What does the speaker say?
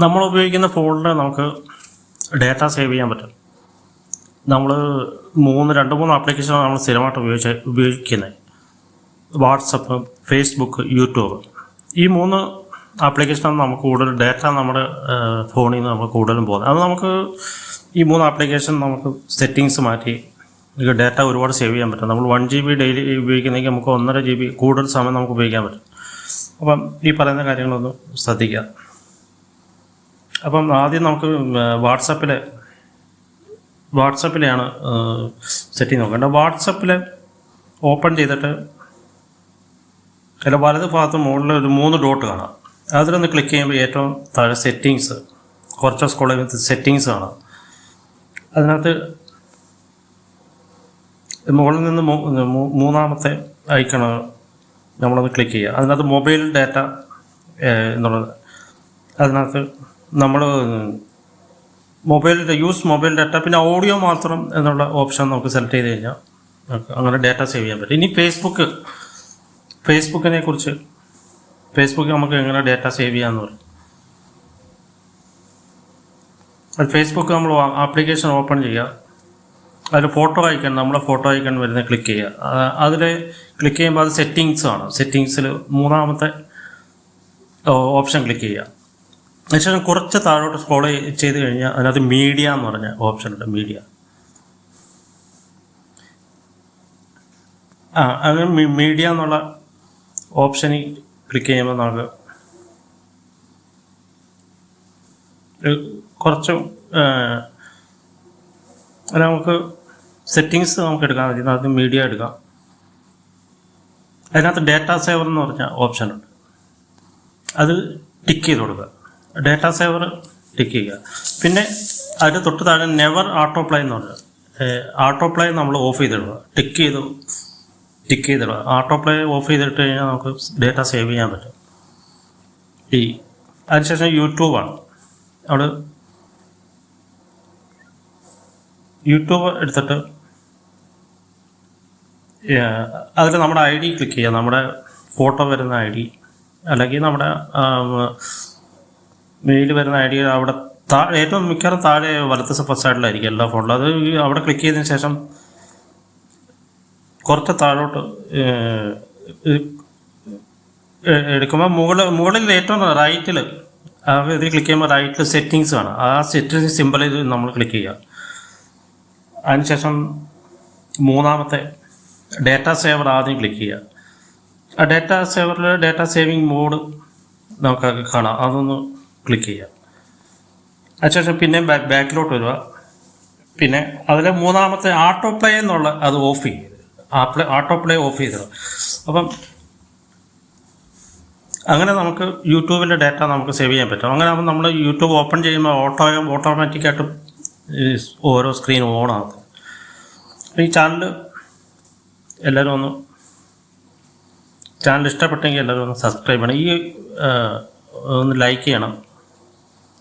നമ്മൾ ഉപയോഗിക്കുന്ന ഫോണിൽ നമുക്ക് ഡേറ്റ സേവ് ചെയ്യാൻ പറ്റും. നമ്മൾ മൂന്ന് രണ്ട് മൂന്ന് ആപ്ലിക്കേഷനാണ് നമ്മൾ സ്ഥിരമായിട്ട് ഉപയോഗിച്ച് ഉപയോഗിക്കുന്നത് വാട്സപ്പ് ഫേസ്ബുക്ക് യൂട്യൂബ്. ഈ മൂന്ന് ആപ്ലിക്കേഷനാണ് നമുക്ക് കൂടുതൽ ഡേറ്റ നമ്മുടെ ഫോണിൽ നിന്ന് നമുക്ക് കൂടുതലും പോകുന്നത്. അത് നമുക്ക് ഈ മൂന്ന് ആപ്ലിക്കേഷൻ നമുക്ക് സെറ്റിങ്സ് മാറ്റി ഡേറ്റ ഒരുപാട് സേവ് ചെയ്യാൻ പറ്റും. നമ്മൾ വൺ ജി ബി ഡെയിലി ഉപയോഗിക്കുന്നെങ്കിൽ നമുക്ക് ഒന്നര ജി ബി കൂടുതൽ സമയം നമുക്ക് ഉപയോഗിക്കാൻ പറ്റും. അപ്പം ഈ പറയുന്ന കാര്യങ്ങളൊന്ന് ശ്രദ്ധിക്കുക. അപ്പം ആദ്യം നമുക്ക് വാട്സപ്പിൽ വാട്സപ്പിലെയാണ് സെറ്റിംഗ് നോക്കേണ്ടത് വാട്സപ്പിൽ ഓപ്പൺ ചെയ്തിട്ട് അതിൽ വലത് ഭാഗത്ത് മുകളിൽ ഒരു മൂന്ന് ഡോട്ട് കാണാം. അതിലൊന്ന് ക്ലിക്ക് ചെയ്യുമ്പോൾ ഏറ്റവും താഴെ സെറ്റിങ്സ് കുറച്ച് സ്കൂളിൽ സെറ്റിങ്സ് കാണാം. അതിനകത്ത് മുകളിൽ നിന്ന് മൂന്നാമത്തെ ഐക്കണ് നമ്മളൊന്ന് ക്ലിക്ക് ചെയ്യുക. അതിനകത്ത് മൊബൈൽ ഡാറ്റ എന്നുള്ളത്. അതിനകത്ത് നമ്മൾ മൊബൈൽ യൂസ് മൊബൈൽ ഡാറ്റ പിന്നെ ഓഡിയോ മാത്രം എന്നുള്ള ഓപ്ഷൻ നമുക്ക് സെലക്ട് ചെയ്ത് കഴിഞ്ഞാൽ അങ്ങനെ ഡാറ്റ സേവ് ചെയ്യാൻ പറ്റും. ഇനി ഫേസ്ബുക്ക് ഫേസ്ബുക്കിനെ കുറിച്ച് ഫേസ്ബുക്ക് നമുക്ക് എങ്ങനെ ഡാറ്റ സേവ് ചെയ്യാമെന്ന് പറയും. ഫേസ്ബുക്ക് നമ്മൾ ആപ്ലിക്കേഷൻ ഓപ്പൺ ചെയ്യുക. അതിൽ ഫോട്ടോ ഐക്കൺ നമ്മുടെ ഫോട്ടോ ഐക്കൺ വരുന്ന ക്ലിക്ക് ചെയ്യുക. അതിൽ ക്ലിക്ക് ചെയ്യുമ്പോൾ അത് സെറ്റിങ്സ് ആണ്. സെറ്റിങ്സിൽ മൂന്നാമത്തെ ഓപ്ഷൻ ക്ലിക്ക് ചെയ്യുക. അതിനുശേഷം കുറച്ച് താഴോട്ട് സ്ക്രോൾ ചെയ്ത് കഴിഞ്ഞാൽ അതിനകത്ത് മീഡിയ എന്ന് പറഞ്ഞ ഓപ്ഷൻ ഉണ്ട് മീഡിയ ആ അങ്ങനെ മീഡിയ എന്നുള്ള ഓപ്ഷനിൽ ക്ലിക്ക് ചെയ്യുമ്പോൾ നമുക്ക് കുറച്ച് നമുക്ക് സെറ്റിങ്സ് നമുക്ക് എടുക്കാൻ പറ്റും. അതിനകത്ത് മീഡിയ എടുക്കാം. അതിനകത്ത് ഡേറ്റ സേവർ എന്ന് പറഞ്ഞ ഓപ്ഷൻ ഉണ്ട്. അത് ടിക്ക് ചെയ്ത് കൊടുക്കുക. ഡാറ്റ സേവർ ടിക്ക് ചെയ്യുക. പിന്നെ അതിന് തൊട്ട് താഴെ നെവർ ഓട്ടോ പ്ലൈ എന്ന് പറഞ്ഞത് ഓട്ടോ പ്ലേ നമ്മൾ ഓഫ് ചെയ്തിടുക. ടിക്ക് ചെയ്ത് ടിക്ക് ചെയ്തിടുക. ഓട്ടോ പ്ലേ ഓഫ് ചെയ്തിട്ട് കഴിഞ്ഞാൽ നമുക്ക് ഡേറ്റ സേവ് ചെയ്യാൻ പറ്റും. ഈ അതിനുശേഷം യൂട്യൂബാണ് അവിടെ യൂട്യൂബ് എടുത്തിട്ട് അതിൽ നമ്മുടെ ഐ ഡി ക്ലിക്ക് ചെയ്യുക. നമ്മുടെ ഫോട്ടോ വരുന്ന ഐ ഡി അല്ലെങ്കിൽ നമ്മുടെ മെയിൽ വരുന്ന ഐ ഡി അവിടെ ഏറ്റവും മിക്കവാറും താഴെ വലത്ത് ഫസ്റ്റ് സൈഡിലായിരിക്കും എല്ലാ ഫോണിലും. അത് അവിടെ ക്ലിക്ക് ചെയ്തതിന് ശേഷം കുറച്ച് താഴോട്ട് എടുക്കുമ്പോൾ മുകളിൽ മുകളിൽ ഏറ്റവും റൈറ്റിൽ ഇതിൽ ക്ലിക്ക് ചെയ്യുമ്പോൾ റൈറ്റിൽ സെറ്റിങ്സ് ആണ് ആ സെറ്റിങ്സ് ചെയ്ത് നമ്മൾ ക്ലിക്ക് ചെയ്യുക. അതിനുശേഷം മൂന്നാമത്തെ ഡേറ്റ സേവർ ആദ്യം ക്ലിക്ക് ചെയ്യുക. ആ ഡേറ്റ സേവറിൽ ഡേറ്റ സേവിങ് മോഡ് നമുക്ക് കാണാം. അതൊന്ന് ക്ലിക്ക് ചെയ്യുക അതിനുശേഷം പിന്നെ ബാക്കിലോട്ട് വരിക. പിന്നെ അതിലെ മൂന്നാമത്തെ ആട്ടോ പ്ലേ എന്നുള്ള അത് ഓഫ് ചെയ്ത് ആട്ടോ പ്ലേ ഓഫ് ചെയ്തത് അപ്പം അങ്ങനെ നമുക്ക് യൂട്യൂബിന്റെ ഡാറ്റ നമുക്ക് സേവ് ചെയ്യാൻ പറ്റും. അങ്ങനെ ആകുമ്പോൾ നമ്മൾ യൂട്യൂബ് ഓപ്പൺ ചെയ്യുമ്പോൾ ഓട്ടോ ഓട്ടോമാറ്റിക്കായിട്ട് ഓരോ സ്ക്രീൻ ഓണാകും അപ്പോൾ ഈ ചാനൽ എല്ലാവരും ഒന്ന് ചാനൽ ഇഷ്ടപ്പെട്ടെങ്കിൽ എല്ലാവരും ഒന്ന് സബ്സ്ക്രൈബ് ചെയ്യണം. ഈ ഒന്ന് ലൈക്ക് ചെയ്യണം.